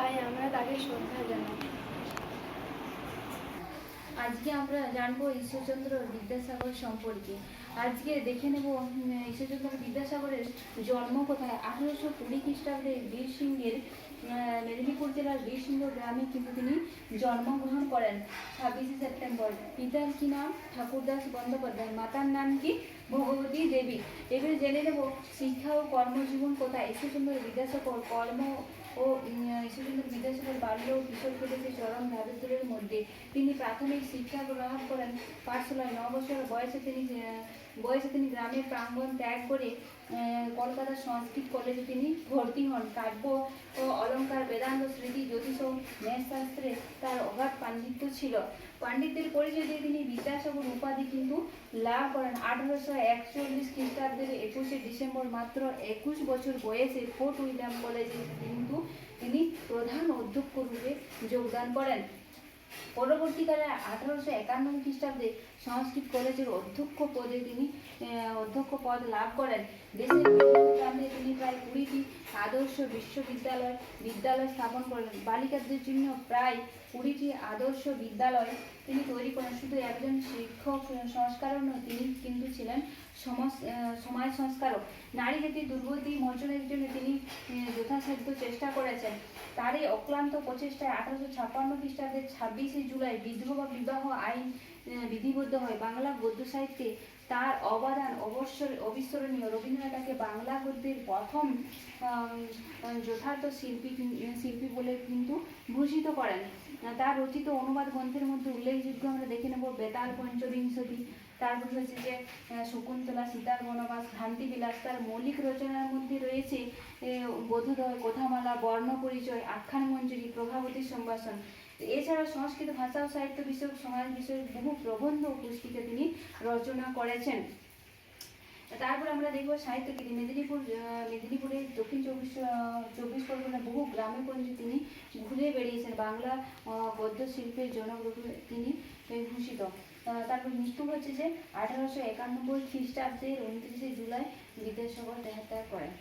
তাই আমরা তাকে শ্রদ্ধা জানাই। আজকে আমরা জানব ঈশ্বরচন্দ্র বিদ্যাসাগর সম্পর্কে। আজকে দেখে নেব ঈশ্বরচন্দ্র বিদ্যাসাগরের জন্ম কোথায়? আঠারোশো কুড়ি খ্রিস্টাব্দে বীরসিংহের আহ, মেদিনীপুর জেলার বীরসিংহ গ্রামে কিন্তু তিনি জন্মগ্রহণ করেন, ছাব্বিশে সেপ্টেম্বর। পিতার কি নাম? ঠাকুরদাস বন্দ্যোপাধ্যায়। মাতার নাম কি? ভগবতী দেবী। এবারে জেনে নেব, শিক্ষা ও কর্মজীবন কোথায়? ঈশ্বরচন্দ্র বিদ্যাসাগর, কর্ম ও ঈশ্বরচন্দ্র বিদ্যাসাগর, বাল্য ও কিশোর কেটেছে চরম দারিদ্রের মধ্যে। তিনি প্রাথমিক শিক্ষা গ্রহণ করেন পাঠশালায়। ন বছর বয়সে তিনি বয়সে তিনি গ্রামের প্রাঙ্গণ ত্যাগ করে আহ, কলকাতার সংস্কৃত কলেজে তিনি ভর্তি হন। কাব্য ও অলঙ্কার বেদান্ত স্মৃতি জ্যোতিষ ও ন্যায়শাস্ত্রে তার অগাধ পাণ্ডিত্য ছিল। পাণ্ডিত্যের পরিচয় দিয়ে তিনি বিদ্যাসাগর উপাধি কিন্তু লাভ করেন। আঠারোশো একচল্লিশ খ্রিস্টাব্দের একুশে ডিসেম্বর মাত্র একুশ বছর বয়সে ফোর্ট উইলিয়াম কলেজে কিন্তু তিনি প্রধান অধ্যক্ষ রূপে যোগদান করেন। পরবর্তীকালে আঠারোশো একান্ন খ্রিস্টাব্দে সংস্কৃত কলেজের অধ্যক্ষ পদে তিনি অধ্যক্ষ পদ লাভ করেন। দেশের বিভিন্ন তিনি প্রায় কুড়িটি আদর্শ বিশ্ববিদ্যালয়, বিদ্যালয় স্থাপন করেন। বালিকাদের জন্য প্রায় কুড়িটি আদর্শ বিদ্যালয় তিনি তৈরি করেন। শুধু একজন শিক্ষক সংস্কারক নয়, তিনি কিন্তু ছিলেন সমাজ সমাজ সংস্কারক। নারী জাতির দুর্গতি মোচনের জন্য তিনি যথাসাধ্য চেষ্টা করেছেন। তারই অক্লান্ত প্রচেষ্টায় আঠারোশো ছাপ্পান্ন খ্রিস্টাব্দের ছাব্বিশে জুলাই বিধবা বিবাহ আইন বিধিবদ্ধ হয়। বাংলা গদ্য সাহিত্যে তার অবদান অবশ্যই অবিস্মরণীয়। রবীন্দ্রনাথ তাকে বাংলা গদ্যের প্রথম যথার্থ শিল্পী শিল্পী বলে কিন্তু ভূষিত করেন। তার রচিত অনুবাদ গ্রন্থের মধ্যে উল্লেখযোগ্য আমরা দেখে নেব বেতাল পঞ্চবিংশতি। তারপর হচ্ছে যে শকুন্তলা, সীতার বনবাস ভ্রান্তি বিলাস তার মৌলিক রচনার মধ্যে রয়েছে বোধোদয়, কথামালা বর্ণ পরিচয় আখ্যান মঞ্জুরি, প্রভাবতী সম্ভাষণ। এছাড়া সংস্কৃত ভাষা ও সাহিত্য বিষয়ক সমাজ বিষয়ক বহু প্রবন্ধ ও তিনি রচনা করেছেন। আমরা দেখব সাহিত্যকৃতি মেদিনীপুর মেদিনীপুরের দক্ষিণ চব্বিশ চব্বিশ পরগনার বহু গ্রামে পর্যন্ত তিনি ঘুরে বেড়িয়েছেন। বাংলা গদ্য শিল্পের জনকরূপে তিনি ভূষিত। তারপর মৃত্যু হচ্ছে যে আঠারোশো একানব্বই খ্রিস্টাব্দের উনত্রিশে জুলাই বিদ্যাসাগর দেহত্যাগ করেন।